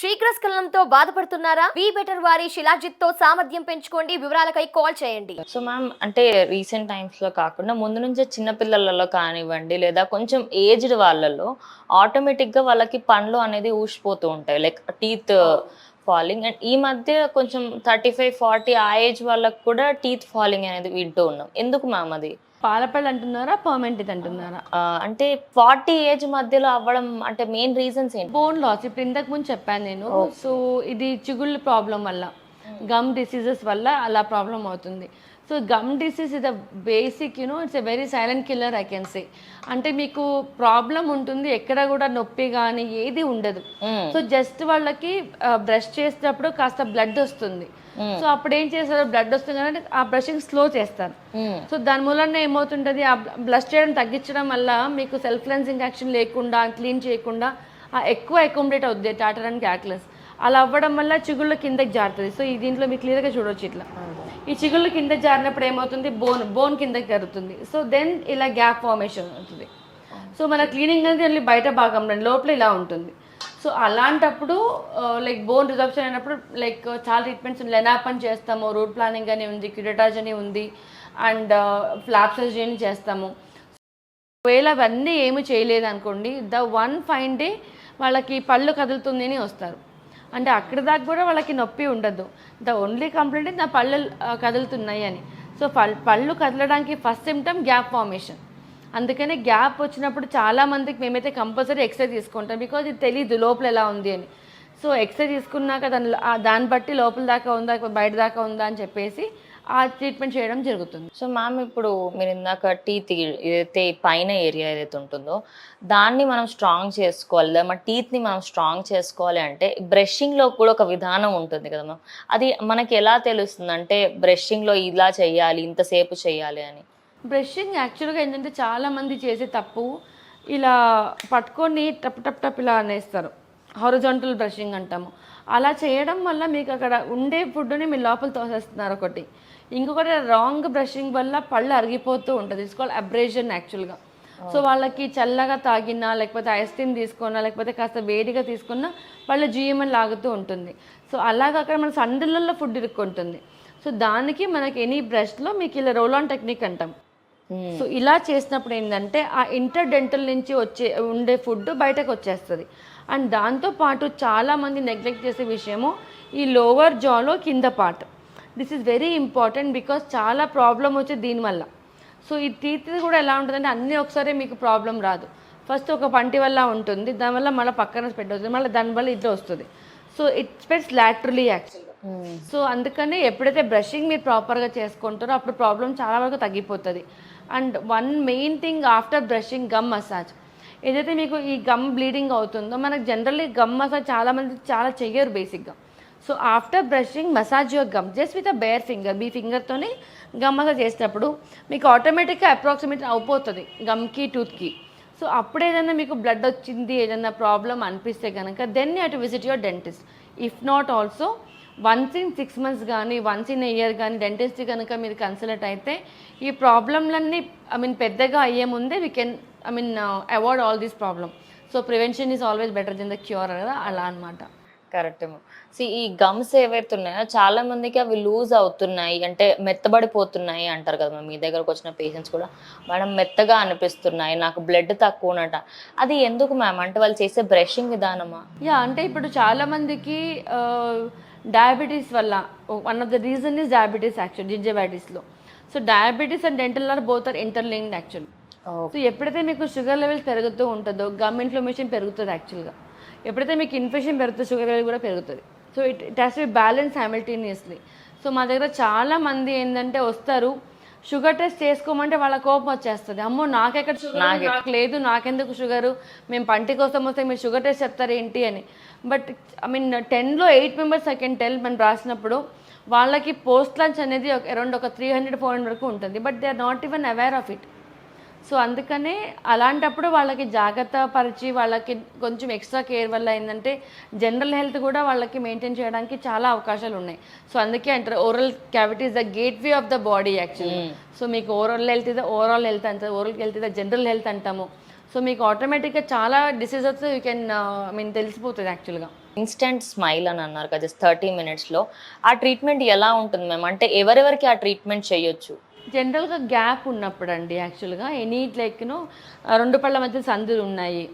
శీఘ్రస్ఖలనంతో బాధపడుతున్నారా? Be better వారి శిలాజిత్తో సామర్థ్యం పెంచుకోండి. వివరాలకై కాల్ చేయండి. సో మ్యామ్ అంటే రీసెంట్ టైమ్స్లో కాకుండా ముందు నుంచే చిన్న పిల్లలలో కానివ్వండి లేదా కొంచెం ఏజ్డ్ వాళ్ళలో ఆటోమేటిక్గా వాళ్ళకి పండ్లు అనేది ఊసిపోతూ ఉంటాయి. Like teeth falling. అండ్ ఈ మధ్య కొంచెం థర్టీ ఫైవ్ ఫార్టీ ఆ ఏజ్ వాళ్ళకి కూడా టీత్ ఫాలింగ్ అనేది వింటూ ఉన్నాం. ఎందుకు మ్యామ్ అది? పాలపళ్ళు అంటున్నారా పర్మనెంట్ అంటున్నారా? ఆ, అంటే ఫార్టీ ఏజ్ మధ్యలో అవ్వడం అంటే మెయిన్ రీజన్స్ ఏంటి? Bone loss. ఇప్పుడు ఇంతకు ముందు చెప్పాను నేను. సో ఇది చిగుళ్ళ ప్రాబ్లం వల్ల గమ్ డిసీజెస్ వల్ల అలా ప్రాబ్లం అవుతుంది. So gum disease is the basic you know it's a very silent killer I can say అంటే మీకు ప్రాబ్లం ఉంటుంది ఎక్కడ కూడా నొప్పి కానీ ఏది ఉండదు. సో జస్ట్ వాళ్ళకి బ్రష్ చేసేటప్పుడు కాస్త బ్లడ్ వస్తుంది. సో అప్పుడు ఏం చేస్తారు బ్లడ్ వస్తుంది కాబట్టి ఆ బ్రషింగ్ స్లో చేస్తారు. సో దాని మూలన ఏమవుతుంటుంది ఆ బ్లష్ చేయడం తగ్గించడం వల్ల మీకు సెల్ఫ్ క్లెన్సింగ్ యాక్షన్ లేకుండా క్లీన్ చేయకుండా ఆ ఎక్కువ అకామిడేట్ అవుద్ది టాటర్ అండ్ క్యాక్లెస్ అలా అవ్వడం వల్ల చిగుళ్ళ కిందకి జారుతుంది. సో ఈ దీంట్లో మీకు క్లియర్గా చూడొచ్చు ఇట్లా. ఈ చిగుళ్ళు కింద జారినప్పుడు ఏమవుతుంది? బోన్ బోన్ కిందకి జరుగుతుంది సో దెన్ ఇలా గ్యాప్ ఫార్మేషన్ అవుతుంది. సో మన క్లీనింగ్ అనేది ఓన్లీ బయట భాగంలో లోపల ఇలా ఉంటుంది. సో అలాంటప్పుడు లైక్ బోన్ రిజర్ప్షన్ అయినప్పుడు లైక్ చాలా ట్రీట్మెంట్స్ లెనాప్ అని చేస్తాము రూట్ ప్లానింగ్ అని ఉంది క్యూడటాజ్ అని ఉంది అండ్ ఫ్లాప్ సర్జరీ అని చేస్తాము. ఒకవేళ అవన్నీ ఏమి చేయలేదు అనుకోండి ద వన్ ఫైన్ డే వాళ్ళకి పళ్ళు కదులుతుంది అని వస్తారు. అంటే అక్కడి దాకా కూడా వాళ్ళకి నొప్పి ఉండదు. ద ఓన్లీ కంప్లైంట్ నా పళ్ళు కదులుతున్నాయి అని. సో పల్- పళ్ళు కదలడానికి ఫస్ట్ సిమ్టమ్ గ్యాప్ ఫార్మేషన్. అందుకనే గ్యాప్ వచ్చినప్పుడు చాలామందికి మేమైతే కంపల్సరీ ఎక్స్రే తీసుకుంటాం. బికాజ్ ఇది తెలియదు లోపల ఎలా ఉంది అని. సో ఎక్స్రే తీసుకున్నాక దాని దాన్ని బట్టి లోపల దాకా ఉందా బయట దాకా ఉందా అని చెప్పేసి ఆ ట్రీట్మెంట్ చేయడం జరుగుతుంది. సో మ్యామ్ ఇప్పుడు మీరు ఇందాక టీత్ ఏదైతే పైన ఏరియా ఏదైతే ఉంటుందో దాన్ని మనం స్ట్రాంగ్ చేసుకోవాలి. లేదా మన టీత్ని మనం స్ట్రాంగ్ చేసుకోవాలి అంటే బ్రషింగ్లో కూడా ఒక విధానం ఉంటుంది కదా మ్యామ్ అది మనకి ఎలా తెలుస్తుంది అంటే బ్రషింగ్లో ఇలా చేయాలి ఇంతసేపు చేయాలి అని? బ్రషింగ్ యాక్చువల్గా ఏంటంటే చాలా మంది చేసే తప్పు ఇలా పట్టుకొని టప్ టప్ టప్ ఇలా అనేస్తారు. హారిజాంటల్ బ్రషింగ్ అంటాము. అలా చేయడం వల్ల మీకు అక్కడ ఉండే ఫుడ్ని మీరు లోపల తోసేస్తున్నారు ఒకటి. ఇంకొకటి రాంగ్ బ్రషింగ్ వల్ల పళ్ళు అరిగిపోతూ ఉంటుంది. ఇట్స్ కాల్ అబ్రేషన్ యాక్చువల్గా సో వాళ్ళకి చల్లగా తాగినా లేకపోతే ఐస్ క్రీమ్ తీసుకున్నా లేకపోతే కాస్త వేడిగా తీసుకున్నా పళ్ళు జీయమని లాగుతూ ఉంటుంది. సో అలాగా అక్కడ మన సందులలో ఫుడ్ ఇరుక్కుంటుంది. సో దానికి మనకి ఎనీ బ్రష్లో మీకు ఇలా రోల్ ఆన్ టెక్నిక్ అంటాం. సో ఇలా చేసినప్పుడు ఏంటంటే ఆ ఇంటర్ డెంటల్ నుంచి వచ్చే ఉండే ఫుడ్ బయటకు వచ్చేస్తుంది. అండ్ దాంతో పాటు చాలా మంది నెగ్లెక్ట్ చేసే విషయము ఈ లోవర్ జాలో కింద part this is very important because చాలా ప్రాబ్లం వచ్చేది దీనివల్ల. సో ఈ టీత్ కూడా ఎలా ఉంటుందంటే అన్నీ ఒకసారి మీకు ప్రాబ్లం రాదు. ఫస్ట్ ఒక పంటి వల్ల ఉంటుంది దానివల్ల మళ్ళీ పక్కన స్ప్రెడ్ అవుతుంది మళ్ళీ దానివల్ల ఇట్లా వస్తుంది. సో ఇట్ స్ప్రెడ్స్ లాటరలీ యాక్చువల్గా. సో అందుకనే ఎప్పుడైతే బ్రషింగ్ మీరు ప్రాపర్గా చేసుకుంటారో అప్పుడు ప్రాబ్లం చాలా వరకు తగ్గిపోతుంది. And one main thing after brushing gum massage. ఏదైతే మీకు ఈ గమ్ బ్లీడింగ్ అవుతుందో మనకు జనరల్లీ గమ్ మసాజ్ చాలా మంది చాలా చెయ్యరు బేసిక్గా. So after brushing massage your gum just with a bare finger మీ ఫింగర్తోని గమ్ మసాజ్ చేసినప్పుడు మీకు ఆటోమేటిక్గా అప్రాక్సిమేట్ అయిపోతుంది గమ్కి టూత్కి సో అప్పుడు ఏదైనా మీకు బ్లడ్ వచ్చింది ఏదైనా ప్రాబ్లం అనిపిస్తే కనుక then you to visit your dentist if not also once in six months కానీ వన్స్ ఇన్ ఇయర్ కానీ డెంటిస్ట్ కనుక మీరు కన్సల్ట్ అయితే ఈ ప్రాబ్లంలన్నీ ఐ మీన్ పెద్దగా అయ్యే ముందే we can I mean avoid all these problem so prevention is always better than the cure కదా అలా అనమాట కరెక్ట్ సి ఈ గమ్స్ ఏవైతే ఉన్నాయో చాలా మందికి అవి లూజ్ అవుతున్నాయి అంటే మెత్తబడిపోతున్నాయి అంటారు కదా మీ దగ్గరకు వచ్చిన పేషెంట్స్ కూడా. మేడం మెత్తగా అనిపిస్తున్నాయి నాకు బ్లడ్ తక్కువ ఉన్నట అది ఎందుకు మ్యామ్? అంటే వాళ్ళు చేసే బ్రషింగ్ విధానమా? యా అంటే ఇప్పుడు చాలా మందికి డయాబెటీస్ వల్ల one of the reason is diabetes actual జింజబైటిస్లో so diabetes and dental are both are interlinked actual so ఎప్పుడైతే మీకు షుగర్ లెవెల్స్ పెరుగుతూ ఉంటుందో గమ్ ఇన్ఫ్లమేషన్ పెరుగుతుంది యాక్చువల్గా ఎప్పుడైతే మీకు ఇన్ఫెక్షన్ పెరుగుతుంది షుగర్ లెవెల్ కూడా పెరుగుతుంది. So it it has to balance simultaneously. So మా దగ్గర చాలా మంది ఏంటంటే వస్తారు షుగర్ టెస్ట్ చేసుకోమంటే వాళ్ళ కోపం వచ్చేస్తుంది. అమ్మో నాకెక్కడ షుగర్ నాకు. లేదు నాకెందుకు షుగరు? మేము పంటి కోసం వస్తే మీరు షుగర్ టెస్ట్ చెప్తారు ఏంటి అని. బట్ ఐ మీన్ టెన్లో eight members I can tell మనం రాసినప్పుడు వాళ్ళకి పోస్ట్ లంచ్ అనేది అరౌండ్ ఒక త్రీ హండ్రెడ్ ఫోర్ హండ్రెడ్ వరకు ఉంటుంది. But they are not even aware of it. So అందుకనే అలాంటప్పుడు వాళ్ళకి జాగ్రత్త పరిచి వాళ్ళకి కొంచెం ఎక్స్ట్రా కేర్ వల్ల ఏంటంటే జనరల్ హెల్త్ కూడా వాళ్ళకి మెయింటైన్ చేయడానికి చాలా అవకాశాలు ఉన్నాయి. సో అందుకే అంటారు oral cavity is the gateway of the body actually so మీకు oral health is overall health అంటారు oral health is general health అంటాము. సో మీకు ఆటోమేటిక్గా చాలా diseases you can I mean తెలిసిపోతుంది యాక్చువల్గా. ఇన్స్టెంట్ స్మైల్ అని అన్నారు కదా జస్ట్ థర్టీ మినిట్స్లో. ఆ ట్రీట్మెంట్ ఎలా ఉంటుంది మ్యామ్? అంటే ఎవరెవరికి ఆ ట్రీట్మెంట్ చేయొచ్చు? జనరల్గా గ్యాప్ ఉన్నప్పుడు అండి యాక్చువల్గా ఎనీ లైక్ను రెండు పళ్ళ మధ్య సందులు ఉన్నాయి.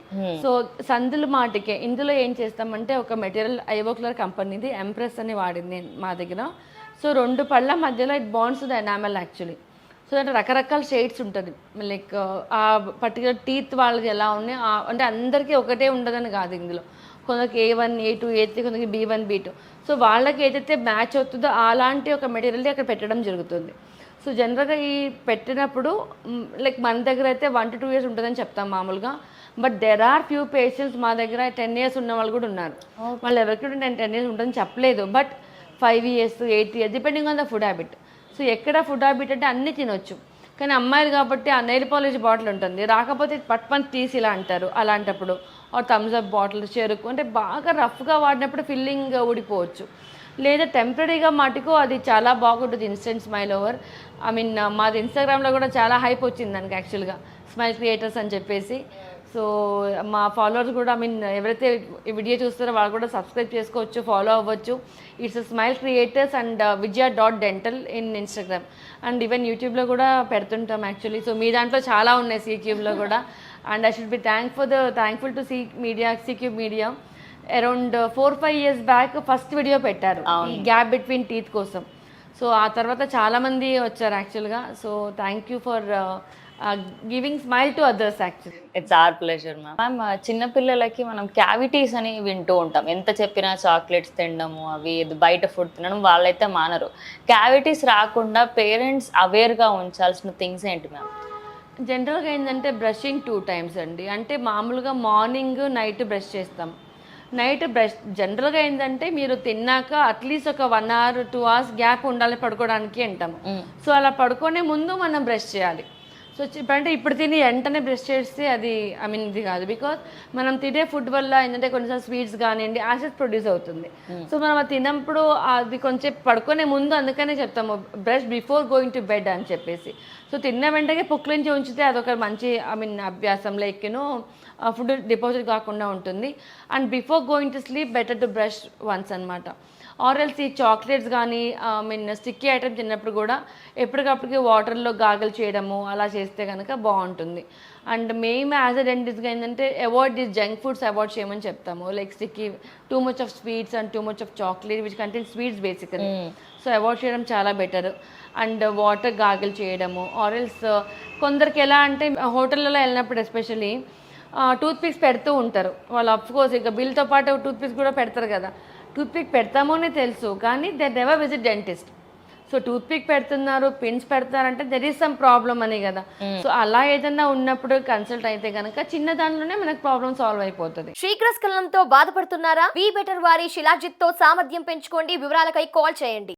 సో సందులు మాటికే. ఇందులో ఏం చేస్తామంటే ఒక మెటీరియల్ ఐవోక్లర్ కంపెనీది ఎంప్రెస్ అని వాడింది మా దగ్గర. సో రెండు పళ్ళ మధ్యలో it bonds the enamel actually. So అంటే రకరకాల షేడ్స్ ఉంటుంది. లైక్ ఆ పర్టికులర్ టీత్ వాళ్ళది ఎలా ఉన్నాయి అంటే అందరికీ ఒకటే ఉండదని కాదు ఇందులో. కొందరికి A one A two A three కొందరికి B one B two. So వాళ్ళకి ఏదైతే మ్యాచ్ అవుతుందో అలాంటి ఒక మెటీరియల్ అక్కడ పెట్టడం జరుగుతుంది. సో జనరల్గా ఈ పెట్టినప్పుడు లైక్ మన దగ్గర అయితే వన్ టు టూ ఇయర్స్ ఉంటుందని చెప్తాం మామూలుగా. But there are few patients మా దగ్గర టెన్ ఇయర్స్ ఉన్న వాళ్ళు కూడా ఉన్నారు. వాళ్ళు ఎవరికి కూడా నేను టెన్ ఇయర్స్ ఉంటుందని చెప్పలేదు. But five years eight years depending on the food habit so ఎక్కడ ఫుడ్ హ్యాబిట్ అంటే అన్నీ తినొచ్చు. కానీ అమ్మాయిలు కాబట్టి ఆ నెయిల్ పాలిష్ బాటిల్ ఉంటుంది. రాకపోతే పట్ పని తీసి ఇలా అంటారు అలాంటప్పుడు. ఆ థమ్స్ అప్ బాటిల్ చెరుకు అంటే బాగా రఫ్గా వాడినప్పుడు ఫిల్లింగ్ ఊడిపోవచ్చు. లేదా టెంపరీగా మటుకు అది చాలా బాగుంటుంది instant smile over I mean మాది ఇన్స్టాగ్రామ్లో కూడా చాలా హైప్ వచ్చింది దానికి యాక్చువల్గా స్మైల్ క్రియేటర్స్ అని చెప్పేసి. సో మా ఫాలోవర్స్ కూడా ఐ మీన్ ఎవరైతే ఈ వీడియో చూస్తారో వాళ్ళు కూడా సబ్స్క్రైబ్ చేసుకోవచ్చు ఫాలో అవ్వచ్చు. It's smile creators and Vijaya dot dental in Instagram and even యూట్యూబ్లో కూడా పెడుతుంటాం యాక్చువల్లీ సో మీ దాంట్లో చాలా ఉన్నాయి సీక్యూబ్లో కూడా. And I should be thank for the thankful to C media C cube media around four five years back first video పెట్టారు ఈ gap between teeth కోసం. సో ఆ తర్వాత చాలా మంది వచ్చారు యాక్చువల్గా so thank you for giving smile to others actually it's our pleasure ma'am ma'am చిన్నపిల్లలకి మనం క్యావిటీస్ అని వింటూ ఉంటాం. ఎంత చెప్పినా చాక్లెట్స్ తినడము అవి బయట ఫుడ్ తినడం వాళ్ళైతే మానరు. క్యావిటీస్ రాకుండా పేరెంట్స్ అవేర్గా ఉంచాల్సిన థింగ్స్ ఏంటి మ్యామ్ జనరల్గా ఏంటంటే బ్రషింగ్ టూ టైమ్స్ అండి. అంటే మామూలుగా మార్నింగ్ నైట్ బ్రష్ చేస్తాం. నైట్ బ్రష్ జనరల్గా ఏంటంటే మీరు తిన్నాక అట్లీస్ట్ ఒక one hour two hours gap ఉండాలి పడుకోవడానికి అంటాము. సో అలా పడుకునే ముందు మనం బ్రష్ చేయాలి. సో అంటే ఇప్పుడు తిని వెంటనే బ్రష్ చేస్తే అది ఐ మీన్ ఇది కాదు. బికాస్ మనం తినే ఫుడ్ వల్ల ఏంటంటే కొన్నిసార్లు స్వీట్స్ కానివ్వండి యాసిడ్ ప్రొడ్యూస్ అవుతుంది. సో మనం అది తినప్పుడు అది కొంచెం పడుకునే ముందు అందుకనే చెప్తాము brush before going to bed అని చెప్పేసి. సో తిన్న వెంటనే పుక్లించి ఉంచితే అదొక మంచి ఐ మీన్ అభ్యాసం. లైక్ను ఫుడ్ డిపాజిట్ కాకుండా ఉంటుంది. And before going to sleep better to brush once అనమాట ఆర్ఎల్స్ ఈ చాక్లెట్స్ కానీ ఐ మీన్ స్టిక్కీ ఐటమ్స్ తిన్నప్పుడు కూడా ఎప్పటికప్పటికి వాటర్లో గాగల్ చేయడము అలా చేస్తే కనుక బాగుంటుంది. అండ్ మేము యాజ్ అ డెంటిస్ట్గా ఏంటంటే avoid this junk foods avoid చేయమని చెప్తాము. Like sticky too much of sweets and too much of chocolate which content sweets basically. So avoid చేయడం చాలా బెటర్. అండ్ వాటర్ గాగల్ చేయడము ఆర్ఎల్స్ కొందరికి ఎలా అంటే హోటళ్ళలో వెళ్ళినప్పుడు ఎస్పెషలీ టూత్ పిక్స్ పెడుతూ ఉంటారు. వాళ్ళు అఫ్కోర్స్ ఇక బిల్తో పాటు టూత్ పిక్స్ కూడా పెడతారు కదా. టూత్ పిక్ పెడతామో అని తెలుసు కానీ they never visit dentist. So toothpick పెడుతున్నారు పిన్స్ పెడతారంటే దెర్ ఈస్ సమ్ ప్రాబ్లమ్ అని కదా. సో అలా ఏదైనా ఉన్నప్పుడు కన్సల్ట్ అయితే కనుక చిన్న దానిలోనే మనకు ప్రాబ్లమ్ సాల్వ్ అయిపోతుంది. శీఘ్రస్ఖలనంతో బాధపడుతున్నారా? బీ బెటర్ వారి శిలాజిత్తో సామర్థ్యం పెంచుకోండి వివరాలకై కాల్ చేయండి.